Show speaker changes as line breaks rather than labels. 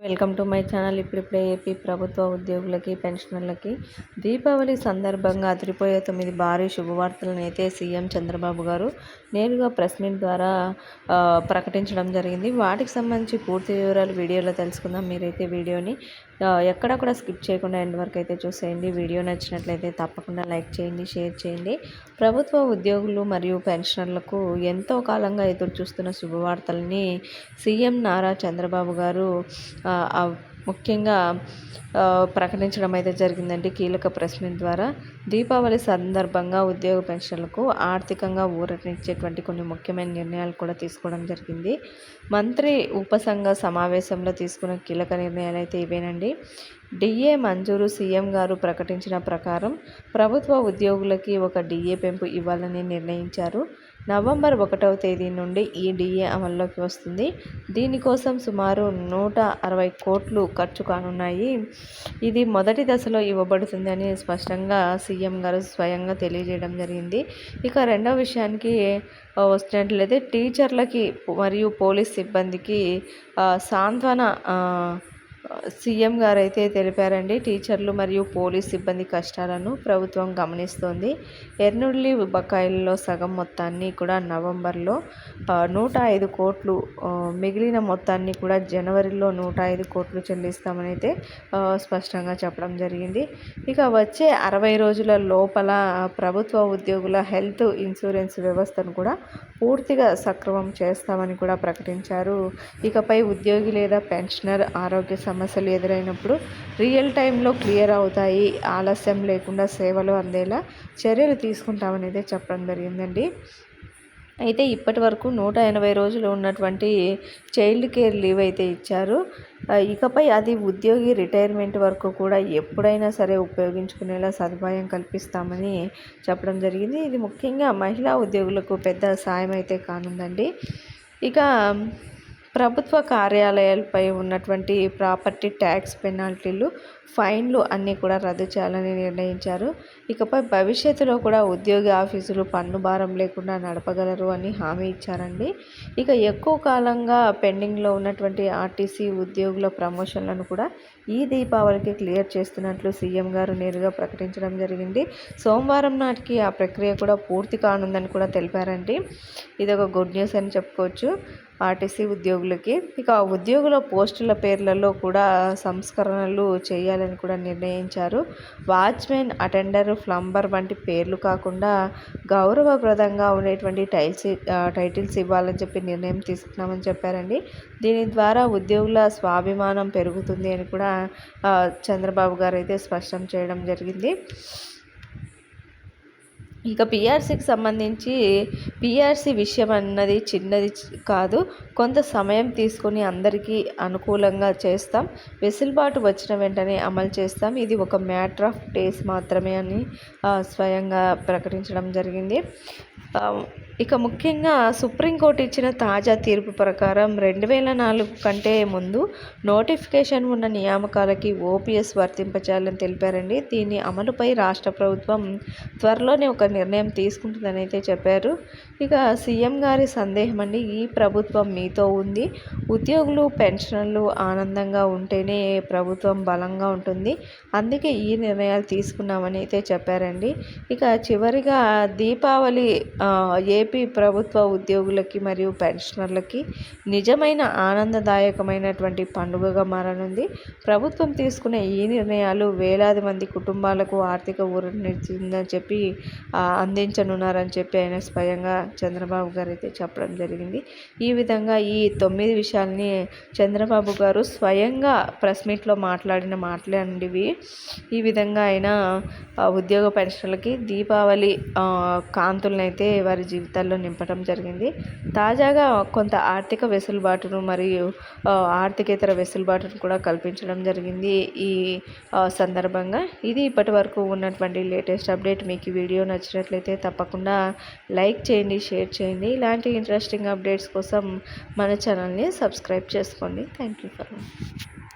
Welcome to my channel. ఇప్పుడిప్పుడే AP ప్రభుత్వ ఉద్యోగులకి పెన్షనర్లకి దీపావళి సందర్భంగా అదిరిపోయే తొమ్మిది భారీ శుభవార్తలను అయితే సీఎం చంద్రబాబు గారు నేరుగా ప్రెస్ మీట్ ద్వారా ప్రకటించడం జరిగింది. వాటికి సంబంధించి పూర్తి వివరాలు వీడియోలో తెలుసుకుందాం. మీరైతే వీడియోని ఎక్కడ కూడా స్కిప్ చేయకుండా ఎండ్ వరకు అయితే చూసేయండి. వీడియో నచ్చినట్లయితే తప్పకుండా లైక్ చేయండి షేర్ చేయండి. ప్రభుత్వ ఉద్యోగులు మరియు పెన్షనర్లకు ఎంతో కాలంగా ఎదురు చూస్తున్న శుభవార్తల్ని సీఎం నారా చంద్రబాబు గారు ముఖ్యంగా ప్రకటించడం అయితే జరిగిందండి కీలక ప్రెస్ మీట్ ద్వారా. దీపావళి సందర్భంగా ఉద్యోగ పెన్షన్లకు ఆర్థికంగా ఊరటనిచ్చేటువంటి కొన్ని ముఖ్యమైన నిర్ణయాలు కూడా తీసుకోవడం జరిగింది. మంత్రి ఉపసంఘ సమావేశంలో తీసుకున్న కీలక నిర్ణయాలు అయితే ఇవేనండి. డిఏ మంజూరు సీఎం గారు ప్రకటించిన ప్రకారం ప్రభుత్వ ఉద్యోగులకి ఒక డిఏ పెంపు ఇవ్వాలని నిర్ణయించారు. నవంబర్ ఒకటవ తేదీ నుండి ఈ డిఏ అమల్లోకి వస్తుంది. దీనికోసం సుమారు నూట అరవై కోట్లు ఖర్చు కానున్నాయి. ఇది మొదటి దశలో ఇవ్వబడుతుందని స్పష్టంగా సీఎం గారు స్వయంగా తెలియజేయడం జరిగింది. ఇక రెండవ విషయానికి వచ్చినట్లయితే టీచర్లకి మరియు పోలీస్ సిబ్బందికి సాంత్వన సీఎం గారు అయితే తెలిపారండి టీచర్లు మరియు పోలీస్ సిబ్బంది కష్టాలను ప్రభుత్వం గమనిస్తోంది. ఎర్నుల్లి బకాయిల్లో సగం మొత్తాన్ని కూడా నవంబర్లో నూట ఐదు కోట్లు మిగిలిన మొత్తాన్ని కూడా జనవరిలో నూట ఐదు కోట్లు చెల్లిస్తామని అయితే స్పష్టంగా చెప్పడం జరిగింది. ఇక వచ్చే అరవై రోజుల లోపల ప్రభుత్వ ఉద్యోగుల హెల్త్ ఇన్సూరెన్స్ వ్యవస్థను కూడా పూర్తిగా సక్రమం చేస్తామని కూడా ప్రకటించారు. ఇకపై ఉద్యోగి లేదా పెన్షనర్ ఆరోగ్య సమస్యలు ఎదురైనప్పుడు రియల్ టైంలో క్లియర్ అవుతాయి ఆలస్యం లేకుండా సేవలు అందేలా చర్యలు తీసుకుంటామని అయితే చెప్పడం జరిగిందండి. అయితే ఇప్పటి వరకు నూట ఎనభై రోజులు ఉన్నటువంటి చైల్డ్ కేర్ లీవ్ అయితే ఇచ్చారు. ఇకపై అది ఉద్యోగి రిటైర్మెంట్ వరకు కూడా ఎప్పుడైనా సరే ఉపయోగించుకునేలా సదుపాయం కల్పిస్తామని చెప్పడం జరిగింది. ఇది ముఖ్యంగా మహిళా ఉద్యోగులకు పెద్ద సాయం అయితే కానుందండి. ఇక ప్రభుత్వ కార్యాలయాలపై ఉన్నటువంటి ప్రాపర్టీ ట్యాక్స్ పెనాల్టీలు ఫైన్లు అన్నీ కూడా రద్దు చేయాలని నిర్ణయించారు. ఇకపై భవిష్యత్తులో కూడా ఉద్యోగి ఆఫీసులు పన్ను భారం లేకుండా నడపగలరు అని హామీ ఇచ్చారండి. ఇక ఎక్కువ కాలంగా పెండింగ్లో ఉన్నటువంటి ఆర్టీసీ ఉద్యోగుల ప్రమోషన్లను కూడా ఈ దీపావళికి క్లియర్ చేస్తున్నట్లు సీఎం గారు నేరుగా ప్రకటించడం జరిగింది. సోమవారం నాటికి ఆ ప్రక్రియ కూడా పూర్తి కానుందని కూడా తెలిపారండి. ఇది ఒక గుడ్ న్యూస్ అని చెప్పుకోవచ్చు. ఆర్టీసీ ఉద్యోగులకి. ఇక ఉద్యోగుల పోస్టుల పేర్లలో కూడా సంస్కరణలు చేయాలని కూడా నిర్ణయించారు. వాచ్మెన్ అటెండర్ ప్లంబర్ వంటి పేర్లు కాకుండా గౌరవప్రదంగా ఉండేటువంటి టైల్స్ టైటిల్స్ ఇవ్వాలని చెప్పి నిర్ణయం తీసుకున్నామని చెప్పారండి. దీని ద్వారా ఉద్యోగుల స్వాభిమానం పెరుగుతుంది అని కూడా చంద్రబాబు గారు అయితే స్పష్టం చేయడం జరిగింది. ఇక పిఆర్సీకి సంబంధించి పిఆర్సీ విషయం అన్నది చిన్నది కాదు. కొంత సమయం తీసుకొని అందరికీ అనుకూలంగా చేస్తాం. వెసులుబాటు వచ్చిన వెంటనే అమలు చేస్తాం. ఇది ఒక మ్యాటర్ ఆఫ్ డేస్ మాత్రమే అని స్వయంగా ప్రకటించడం జరిగింది. ఇక ముఖ్యంగా సుప్రీంకోర్టు ఇచ్చిన తాజా తీర్పు ప్రకారం రెండు వేల నాలుగు కంటే ముందు నోటిఫికేషన్ ఉన్న నియామకాలకి ఓపీఎస్ వర్తింపచేయాలని తెలిపారండి. దీని అమలుపై రాష్ట్ర ప్రభుత్వం త్వరలోనే ఒక నిర్ణయం తీసుకుంటుందని అయితే చెప్పారు. ఇక సీఎం గారి సందేహం అండి ఈ ప్రభుత్వం మీతో ఉంది. ఉద్యోగులు పెన్షన్లు ఆనందంగా ఉంటేనే ప్రభుత్వం బలంగా ఉంటుంది. అందుకే ఈ నిర్ణయాలు తీసుకున్నామని అయితే చెప్పారండి. ఇక చివరిగా దీపావళి ఏపీ ప్రభుత్వ ఉద్యోగులకి మరియు పెన్షనర్లకి నిజమైన ఆనందదాయకమైనటువంటి పండుగగా మారనుంది. ప్రభుత్వం తీసుకునే ఈ నిర్ణయాలు వేలాది మంది కుటుంబాలకు ఆర్థిక ఊరటనిచ్చిందని చెప్పి అందించనున్నారని చెప్పి ఆయన స్వయంగా చంద్రబాబు గారు అయితే చెప్పడం జరిగింది. ఈ విధంగా ఈ తొమ్మిది విషయాల్ని చంద్రబాబు గారు స్వయంగా ప్రెస్ మీట్లో మాట్లాడిన మాట్లాడివి ఈ విధంగా ఆయన ఉద్యోగ పెన్షన్లకి దీపావళి కాంతులనైతే వారి జీవితాలు ఖాతాల్లో నింపడం జరిగింది. తాజాగా కొంత ఆర్థిక వెసులుబాటును మరియు ఆర్థికేతర వెసులుబాటును కూడా కల్పించడం జరిగింది ఈ సందర్భంగా. ఇది ఇప్పటి వరకు ఉన్నటువంటి లేటెస్ట్ అప్డేట్. మీకు ఈ వీడియో నచ్చినట్లయితే తప్పకుండా లైక్ చేయండి షేర్ చేయండి. ఇలాంటి ఇంట్రెస్టింగ్ అప్డేట్స్ కోసం మన ఛానల్ని సబ్స్క్రైబ్ చేసుకోండి. Thank you for